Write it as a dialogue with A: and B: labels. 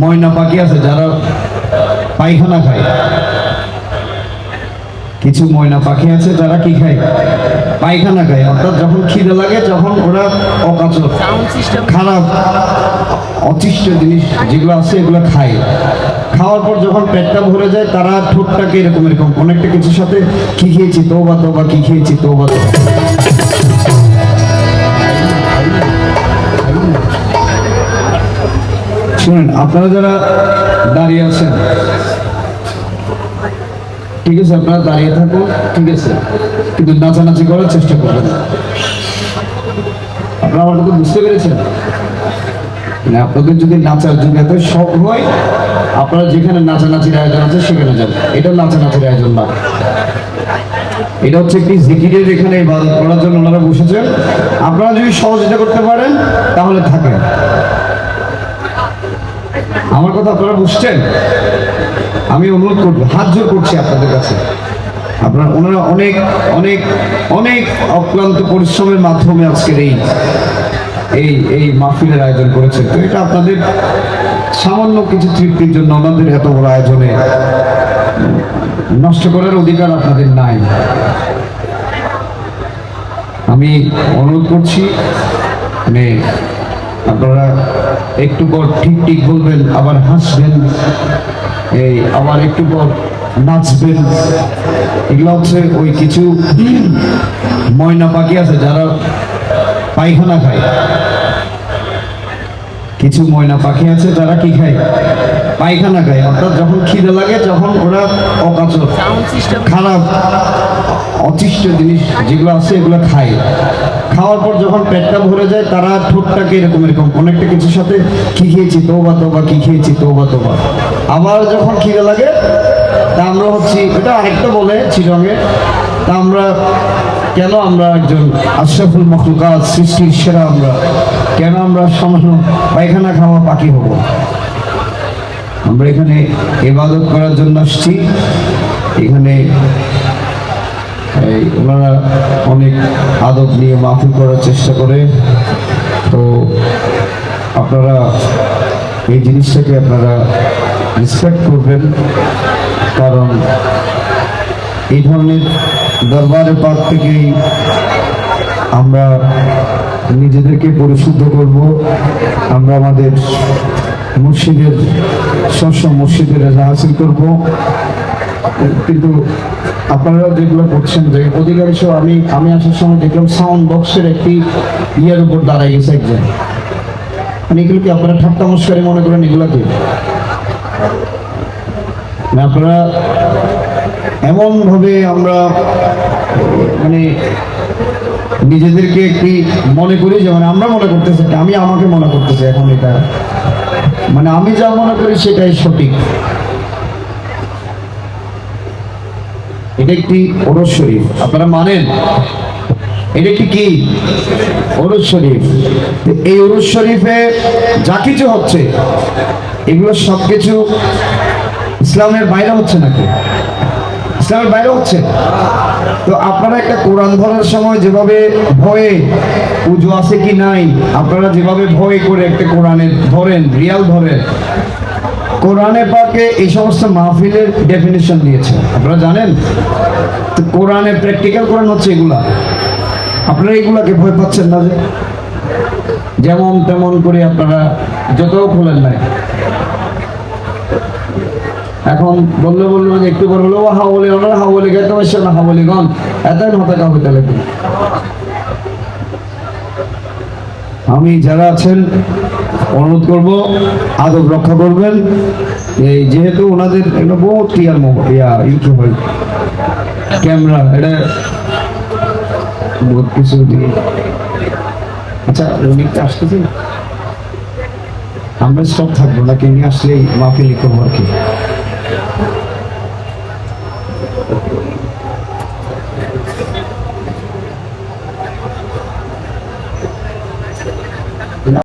A: ময়না পাখি আছে যারা পায়খানা খায়। কিছু ময়না পাখি আছে যারা কি খায়? পায়খানা খায়। অর্থাৎ যখন খিদে লাগে যখন ওরা অকাচর খারাপ অতিষ্ঠ জিনিস যেগুলো আছে এগুলো খায়। খাওয়ার পর যখন পেটটা ভরে যায় তারা ঠোঁটটাকে এরকম এরকম অনেকটা কিছুর সাথে কি খেয়েছি তোবা তোবা কি খেয়েছি তোবা তোবা শুনেন, আপনারা যারা দাঁড়িয়ে আছেন, ঠিক আছে, আপনারা দাঁড়িয়ে থাকুন, ঠিক আছে, কিন্তু নাচানাচি করার চেষ্টা করবেন। আপনারা আমার কথা বুঝতে পেরেছেন। মানে আপনাদের যদি নাচার যদি এত শখ হয়, আপনারা যেখানে নাচানাচির আয়োজন আছে সেখানে যান। এটা নাচানাচির আয়োজন না। এটা হচ্ছে একটি জিকিরের এখানে করার জন্য ওনারা বসেছেন। আপনারা যদি সহযোগিতা করতে পারেন, তাহলে থাকেন। আমার কথা আপনারা বুঝছেন? আমি অনুরোধ করব, হাত জোর করছি আপনাদের কাছে। আপনারা, ওনারা অনেক অনেক অনেক অক্লান্ত পরিশ্রমের মাধ্যমে আজকের এই এই এই মাহফিলের আয়োজন করেছেন। তো এটা আপনাদের সামান্য কিছু তৃপ্তির জন্য আমাদের এত বড় আয়োজনে নষ্ট করার অধিকার আপনাদের নাই। আমি অনুরোধ করছি মানে আপনারা একটু পর ঠিক ঠিক বলবেন, আবার হাসবেন, এই আবার একটু পর নাচবেন। এগুলো হচ্ছে ওই কিছু ময়না পাখি আছে যারা পায়খানা খায়। কিছু ময়না পাখি আছে তারা কি খায়? পায়খানা খায়। অর্থাৎ যখন খিদে লাগে যখন ওরা অকাচর খারাপ অতিষ্ঠ জিনিস যেগুলো আছে এগুলো খায়। খাওয়ার পর যখন পেটটা ভরে যায় তারা ঠোঁটটাকে এরকম এরকম অনেকটা কিছুর সাথে কি খেয়েছি তো তোবা তোবা কি খেয়েছি তো তোবা তোবা আবার যখন খিদে লাগে তা আমরা হচ্ছি এটা আরেকটা বলে চিরঙে তা আমরা কেন আমরা একজন আশরাফুল মখলুকাত সৃষ্টির সেরা আমরা? কেন আমরা সামান্য পায়খানা খাওয়া পাখি হব? আমরা এখানে ইবাদত করার জন্য আসছি। এখানে ওনারা অনেক আদব নিয়ে মাহফিল করার চেষ্টা করে। তো আপনারা এই জিনিসটাকে আপনারা রেসপেক্ট করবেন। কারণ এই ধরনের দরবারের পাক থেকেই আমরা নিজেদেরকে পরিশুদ্ধ করব। আমরা আমাদের মসজিদের শস্য মসজিদের হাসিল করব। কিন্তু আপনারা যেগুলো করছেন, যে অধিকাংশ আমি আমি আসার সময় দেখলাম সাউন্ড বক্সের একটি ইয়ের উপর দাঁড়াই গেছে একজন। মানে এগুলো কি আপনারা ঠাট্টা মস্কারি মনে করেন এগুলো কি? না, আপনারা এমন ভাবে আমরা মানে নিজেদেরকে একটি মনে করি মানে আমরা মনে করতেছি আমি আমাকে মনে করতেছি এখন এটা। মানে আমি যা মনে করি সেটাই সঠিক। এটা একটি ওরস শরীফ। আপনারা মানেন? এটা একটি কি? ওরস শরীফ। এই ওরস শরীফে যা কিছু হচ্ছে, এগুলো সব কিছু ইসলামের বাইরে হচ্ছে নাকি? ইসলামের বাইরে হচ্ছে। তো আপনারা একটা কোরআন ধরার সময় যেভাবে ভয়ে পুজো আছে কি নাই, আপনারা যেভাবে ভয় করে একটা কোরআনের ধরেন, রিয়াল ধরেন, কোরআনে পাকে এই সমস্ত মাহফিলের ডেফিনেশন দিয়েছে। আপনারা জানেন? তো কোরআনে প্র্যাকটিক্যাল কোরআন হচ্ছে এগুলা। আপনারা এগুলাকে ভয় পাচ্ছেন না যে? যেমন তেমন করে আপনারা যত খোলেন নাই। এখন বললে বলল যে একটু হলো হাওলি ওনার হাওলি গাইতে পারছে না হাওলি গন এতই হতে কাউকে তাহলে আমি যারা আছেন, অনুরোধ করব, আদব রক্ষা করবেন। এই যেহেতু ওনাদের এগুলো বহুত ক্লিয়ার ইয়া ইউটিউব ক্যামেরা, এটা বহুত কিছু দিয়ে। আচ্ছা রোগীটা আসতেছে? আমরা সব থাকব নাকি উনি আসলেই মাফি লিখব আর কি। Gracias.